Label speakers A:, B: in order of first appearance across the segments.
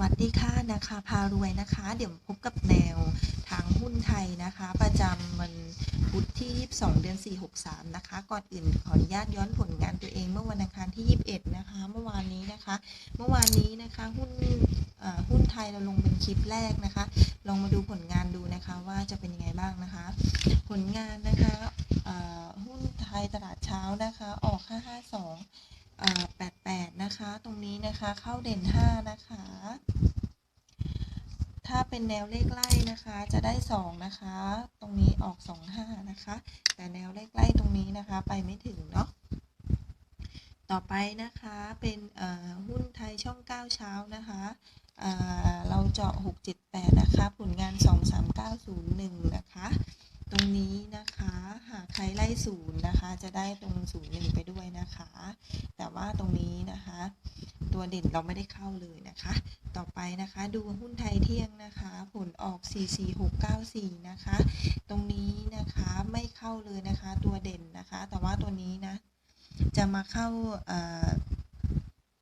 A: วัสดีคาพารวยนะคะ เดี๋ยวพบกับแนวทางหุ้นไทยนะคะ ประจำวันพุธที่ 22 เดือน 4 63 นะคะ ก่อนอื่นขออนุญาตย้อนผลงานตัวเองเมื่อวันอังคารที่ 21 นะคะ เมื่อวานนี้นะคะ เมื่อวานนี้นะคะหุ้นหุ้นไทยเราลงเป็นคลิปแรกนะคะ ลองมาดูผลงานดูนะคะว่าจะเป็นยังไงบ้างนะคะ ผลงานนะคะหุ้นไทยตลาดเช้านะคะ ออก 552เอ่อ88 นะคะ ตรงนี้นะคะเข้าเด่น 5 นะคะ ถ้าเป็นแนวเลขไล่นะคะ จะได้ 2 นะคะ ตรงนี้ออก 25 นะคะ แต่แนวเลขไล่ตรงนี้นะคะ ไปไม่ถึงเนาะต่อไปนะคะเป็นหุ้นไทยช่อง 9 เช้านะคะเเราเจาะ 678 นะคะ ผลงาน 23901 นะคะ ตรงนี้นะคะ หากใครไล่ศูนย์นะคะ จะได้ตรงศูนย์หนึ่งไปด้วยนะคะ แต่ว่าตรงนี้นะคะ ตัวเด่นเราไม่ได้เข้าเลยนะคะ ต่อไปนะคะดูหุ้นไทยเที่ยงนะคะ ผลออก 44694 นะคะ ตรงนี้นะคะไม่เข้าเลยนะคะ ตัวเด่นนะคะ แต่ว่าตัวนี้นะ จะมาเข้า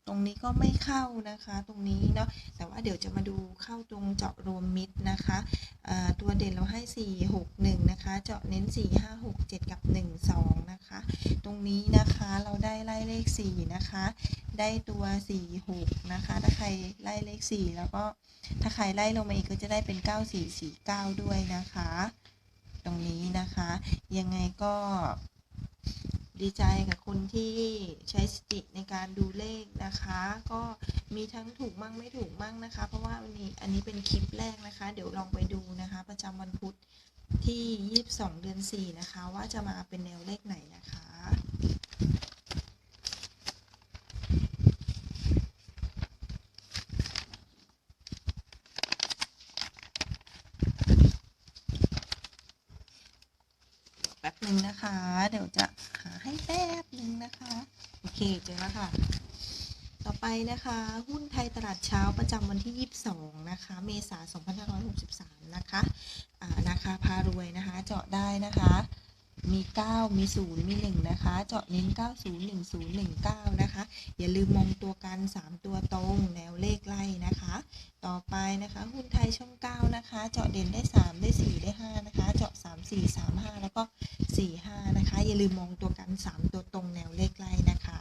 A: ตรงนี้ก็ไม่เข้านะคะ ตรงนี้เนาะแต่ว่าเดี๋ยวจะมาดูเข้าตรงเจาะรวมมิดนะคะตัวเด่นเราให้ 4 6 1 นะคะ เจาะเน้น 4 5 6 7 กับ1 2นะคะต รงนี้นะคะ เราได้ไล่เลข 4 นะคะ ได้ตัว 4 6 นะคะ ถ้าใครไล่เลข 4 แล้วก็ถ้าใครไล่ลงมาอีกก็จะได้เป็น 9 4 4 9 ด้วยนะคะ ตรงนี้นะคะ ยังไงก็ ดีใจกับคนที่ใช้สติในการดูเลขนะคะ ก็มีทั้งถูกมั่งไม่ถูกมั่งนะคะ เพราะว่าวันนี้อันนี้เป็นคลิปแรกนะคะ เดี๋ยวลองไปดูนะคะ ประจำวันพุธที่ 22 เดือน 4 นะคะ ว่าจะมาเป็นแนวเลขไหนนะคะ แป๊บหนึ่ งนะคะ เดี๋ยวจะหาให้แป๊บหนึ่งนะคะ โอเคเจอแล้วค่ะ ต่อไปนะคะ หุ้นไทยตลาดเช้าประจำวันที่ 22 นะคะ เมษายน2563 นะคะอ่านะคะพารวยนะคะ เจาะได้นะคะมี 9 มี 0 มี 1 นะคะ เจาะเน้น 901019 นะคะ อย่าลืมมองตัวกัน 3 ตัวตรงแนวเลขไล่นะคะ ต่อไปนะคะ หุ้นไทยช่อง 9 นะคะ เจาะเด่นได้ 3 ได้ 4 ได้ 5 นะคะ เจาะ 3 4 3 5 แล้วก็ 3 ตัวตรงแนวเลขไล่นะคะ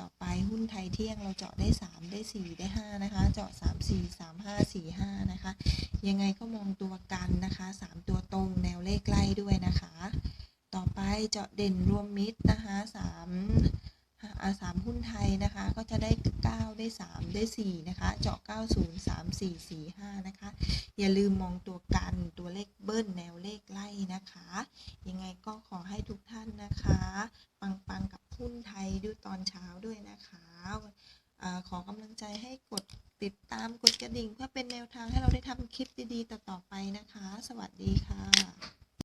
A: ต่อไปหุ้นไทยเที่ยงเราเจาะได้ 3 ได้ 4 ได้ 5 นะคะ เจาะ 3 4 3 5 4 5 นะคะ ยังไงก็มองตัวกันนะคะ 3 ตัวตรงแนวเลขไล่ด้วยนะคะ ต่อไปเจาะเด่นรวมมิตรนะคะ3อ่าสามหุ้นไทยนะคะ ก็จะได้ 9 ได้ 3 ได้ 4 นะคะ เจาะ 90 3 4 4 5 นะคะ อย่าลืมมองตัวกันตัวเลขเบิ้ลแนวเลขไล่นะคะ ยังไงก็ขอให้ทุกท่านนะคะ ปังๆกับหุ้นไทยด้วย ตอนเช้าด้วยนะคะอขอกำลังใจให้กดติดตามกดกระดิ่ง เพื่อเป็นแนวทางให้เราได้ทำคลิปดีๆ ต่อๆไปนะคะ สวัสดีค่ะ